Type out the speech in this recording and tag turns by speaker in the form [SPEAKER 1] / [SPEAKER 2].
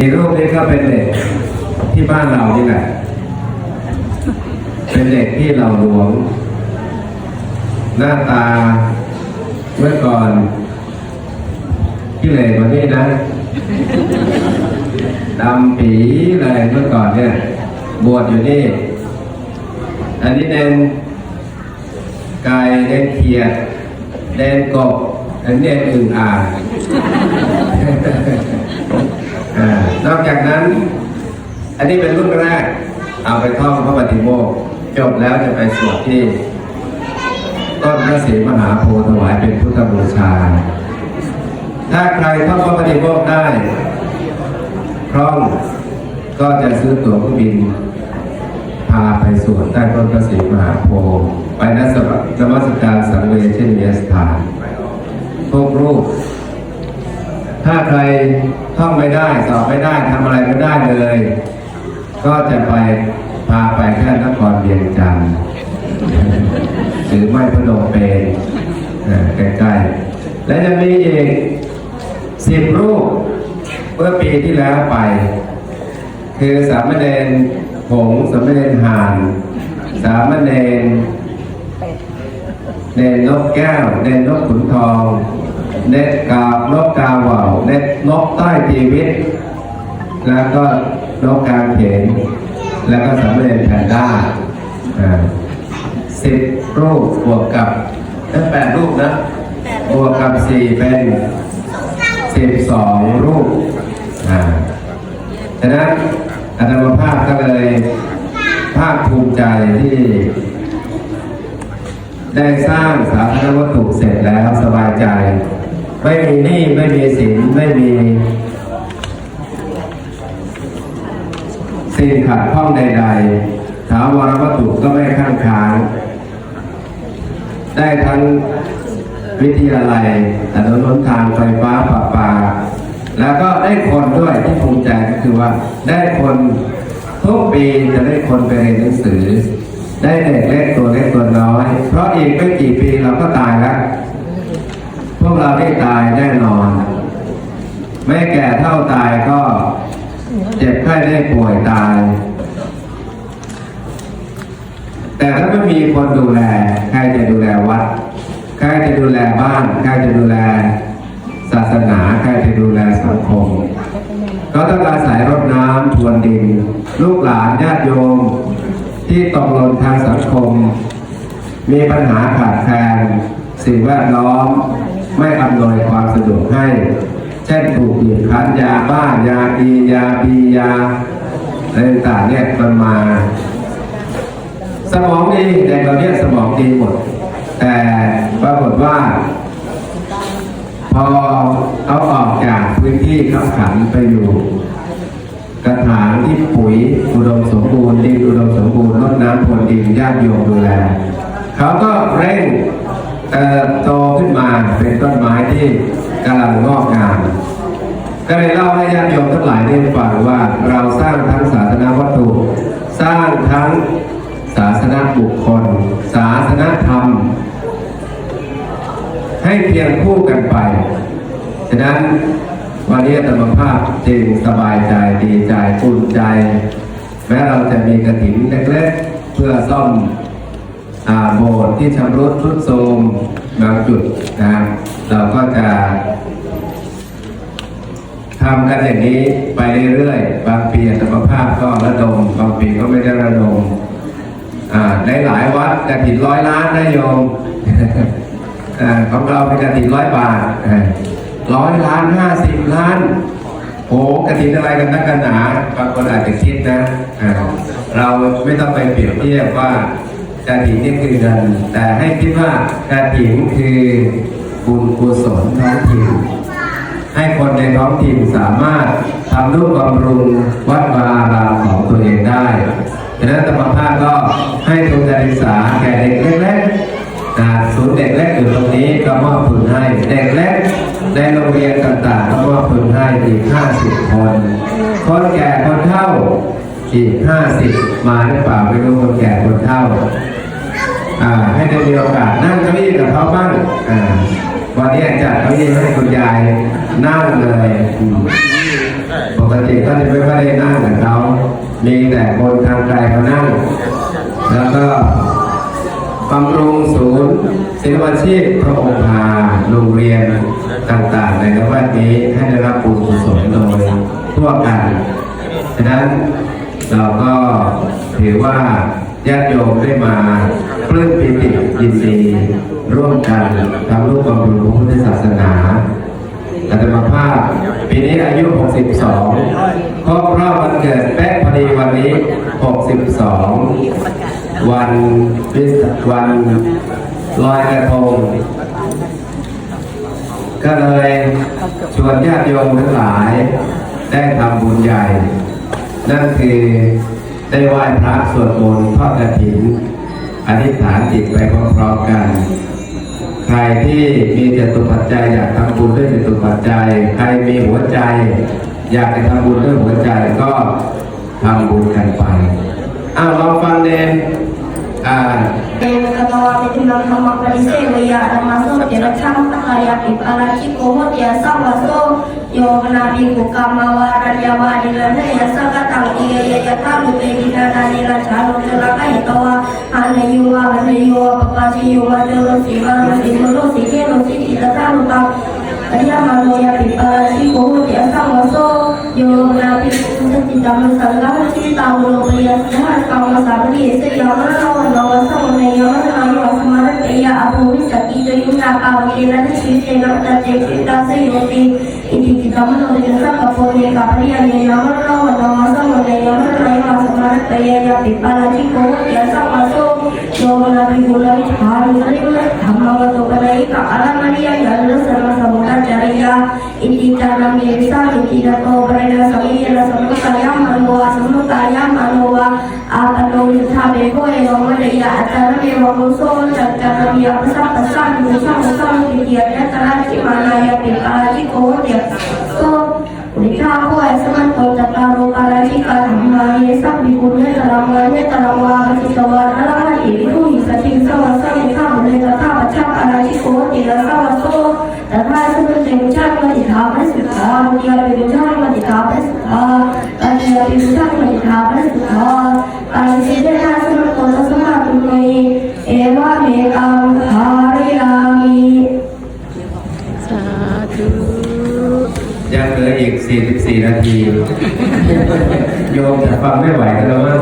[SPEAKER 1] อีกรูปนี้ก็เป็นเด็กที่บ้านเรานี่แหละ เป็นเด็กที่เราหลวง หน้าตาเมื่อก่อนที่เหล่กว่านี้นะดำปีเลยเมื่อก่อนเนี่ย บวชอยู่นี่ อันนี้เดนไก่เดนเขียดเดนกบอันนี้เดนอึ่งอ่าง อ่านอกจากนั้น อันนี้เป็นรุ่นแรก เอาไปท่องพระปฏิโมกข์จบแล้วจะไปสวดที่ต้นพระศรีมหาโพธิ์ถวายเป็นพุทธบูชา ถ้าใครท่องพระปฏิโมกข์ได้คล่องก็จะซื้อตั๋วเครื่องบิน พาไปสวดใต้ต้นพระศรีมหาโพธิ์ไปนัสนมัสการสังเวชเช่นเนียสถานทุกรูป ถ้าใครท่องไม่ได้สอบไม่ได้ทำอะไรไม่ได้เลย ก็จะไปพาไปแค่นครเวียงจันทร์หรือไม่พนมเปญเอ่อใกล้ๆ และจะมีอีกสิบรูปเมื่อปีที่แล้วไป คือสามเณรหงสามเณรห่าน สามเณรเนนนกแก้ว เนนนกขุนทอง เนตกาบนกกาเหว่าเนตนกใต้ชีวิต แล้วก็นกกางเขนแล้วก็สำเร็จแพนด้าสิบรูปบวกกับตั้งแปดรูปนะบวกกับสี่เป็นสิบสองรูปอ่าฉะนั้นอาตมาภาพก็เลยภาคภูมิใจที่ ได้สร้างสาธารณวัตถุเสร็จแล้วสบายใจ ไม่มีหนี้ไม่มีสินไม่มี สิ่งขัดข้องใด ๆ ถาวรวัตถุก็ไม่ข้างค้าง ได้ทั้งวิทยาลัยถนนหนทางไฟฟ้าประปา แล้วก็ได้คนด้วยที่ภูมิใจก็คือว่า ได้คนทุกปีจะได้คนไปเรียนหนังสือ ได้เด็กเล็กตัวเล็กตัวน้อย เพราะอีกไม่กี่ปีเราก็ตายแล้ว พวกเราได้ตายแน่นอน ไม่แก่เท่าตายก็ เจ็บไข้ได้ป่วยตาย แต่ถ้าไม่มีคนดูแลใครจะดูแลวัดใครจะดูแลบ้านใครจะดูแลศาสนาใครจะดูแลสังคมก็ต้องอาศัยรดน้ำทวนดิน ลูกหลานญาติโยม ที่ตกหล่นทางสังคม มีปัญหาขาดแคลนสิ่งแวดล้อมไม่อำนวยความสะดวกให้ เช่นถูกบีบคั้นยาบ้ายาอียาบียาอะไรต่างเนี่ยมันมา สมองดีเด็กเราเนี่ยสมองดีหมด แต่ปรากฏว่า พอเอาออกจากพื้นที่ขับขันไปอยู่กระถางที่ปุ๋ยอุดมสมบูรณ์ดินอุดมสมบูรณ์รดน้ำพรวนดินญาติโยมดูแลเขาก็เร่งเติบโตขึ้นมาเป็นต้นไม้ที่กำลังงอกงาม ก็เลยเล่าให้ญาติโยมทั้งหลายได้ฟังว่าเราสร้างทั้งศาสนาวัตถุ สร้างทั้งศาสนาบุคคล ศาสนาธรรม ให้เพียงคู่กันไป ฉะนั้นวันนี้ธรรมภาพจึงสบายใจดีใจอุ่นใจ แม้เราจะมีกระถิ่นเล็กๆ เพื่อซ่อมอาโบสถ์ที่ชำรุดทรุดโทรมบางจุดนะเราก็จะ ทำกันอย่างนี้ไปเรื่อยๆ บางปีธรรมภาพก็ระดม บางปีก็ไม่ได้ระดมอ่าในหลายวัดกระถิ่นร้อยล้านนะโยมอ่าของเราเป็นกระถิ่นร้อยบาทร้อยล้านห้าสิบล้านโอ้กระถิ่นอะไรกันนักกันหนาบางคนอาจจะคิดนะอ่าเราไม่ต้องไปเปรียบเทียบว่ากระถิ่นนี่คือเงินแต่ให้คิดว่ากระถิ่นคือบุญกุศลท้องถิ่น ให้คนในท้องถิ่นสามารถทำรูปบำรุงวัดวาอารามของตัวเองได้ดังนั้นธรรมภาพก็ให้ทุนการศึกษาแก่เด็กเล็กๆศูนย์เด็กเล็กอยู่ตรงนี้ก็มอบทุนให้เด็กเล็กในโรงเรียนต่างๆก็มอบทุนให้อีก 50 คน คนแก่คนเฒ่าอีก 50 มาหรือเปล่าไม่รู้คนแก่คนเฒ่าให้ได้มีโอกาสนั่งเก้าอี้กับเขาบ้างวันนี้จัดเก้าอี้ให้คุณยาย นั่งเลยอืมปกติก็จะไม่ค่อยได้นั่งกับเขามีแต่คนทางไกลเขานั่ง แล้วก็บำรุงศูนย์ศิลปาชีพพระองค์พาโรงเรียนต่างๆ ในละแวกนี้ให้ได้รับบุญกุศลโดยทั่วกัน ฉะนั้นเราก็ถือว่าญาติโยมได้มาปลื้มปิติยินดีร่วมกันทำรูปบำรุงพระพุทธศาสนา อาตมาภาพปีนี้อายุ 62ครบรอบวันเกิดแป๊ะพอดีวันนี้ 62 วันวิสวันลอยกระทงก็เลยชวนญาติโยมทั้งหลายได้ทำบุญใหญ่ นั่นคือได้ไหว้พระสวดมนต์ทอดกฐิน อธิษฐานจิตไปพร้อมๆกัน ใครที่มีเจตุปัจจัยอยากทำบุญด้วยเจตุปัจจัย ใครมีหัวใจ อยากไปทำบุญด้วยหัวใจก็ทำบุญกันไปอ้าวลองฟังเนมอ่า
[SPEAKER 2] เดวสตวาเตตินังธรรมปริเสวยาธรรมโสเจรชางตหายาปิปาราชิโกโหติยาสัพพโส โยนาบิคุกามาวารยาวาดิรเนยสกตังอิเยยะตาลุเปกินานานิราชาลุตุลกายตวะอันยุวาอันยุวาปปัจยุวาเตลุสิมาลุสิมุลุสิเกลุสิติะตาลุตังอริยมโนยปิปาสิโกติอสังวโสโยนาบิคุสติตามสังฆาสิตามุโลยะสังฆาสังวสามิเสยามะโนนวสังเนยมัง या अभूमि सती गयु नाकावकेलन श्रीसेन उतर्जेक्षितास योति इति चिदमन उदिनसा कपोले कापरी अने नमरनो मनोमसम उने यमरनय मासमन तयेन पिपालाजी को यसा मसो योगनाभि गुलाभि भारुद्रिम धम्मव สัพพสัมมิสัมสัมมิเดียนะตระจิมานายปิปาจิโกเดียโสวิชาโคไอสมันโตจัตตารุปาราชิกาธรรมาเยสัพพิคุณเนตระวาเนตระวาสิตวานาละหิริผู้หิสติสัมสัมมิสัมเนตระปัจฉาปาราชิโกเดียสวัมโสตถาสมุติวิชาปฏิทาปัสสุทามุติยาปิวิชาปฏิทาปัสสุทาปัญญาปิวิชาปฏิทาปัสสุทาปัญญาปิวิชา
[SPEAKER 1] นาที โยมแต่ฟังไม่ไหวแล้วมั้ง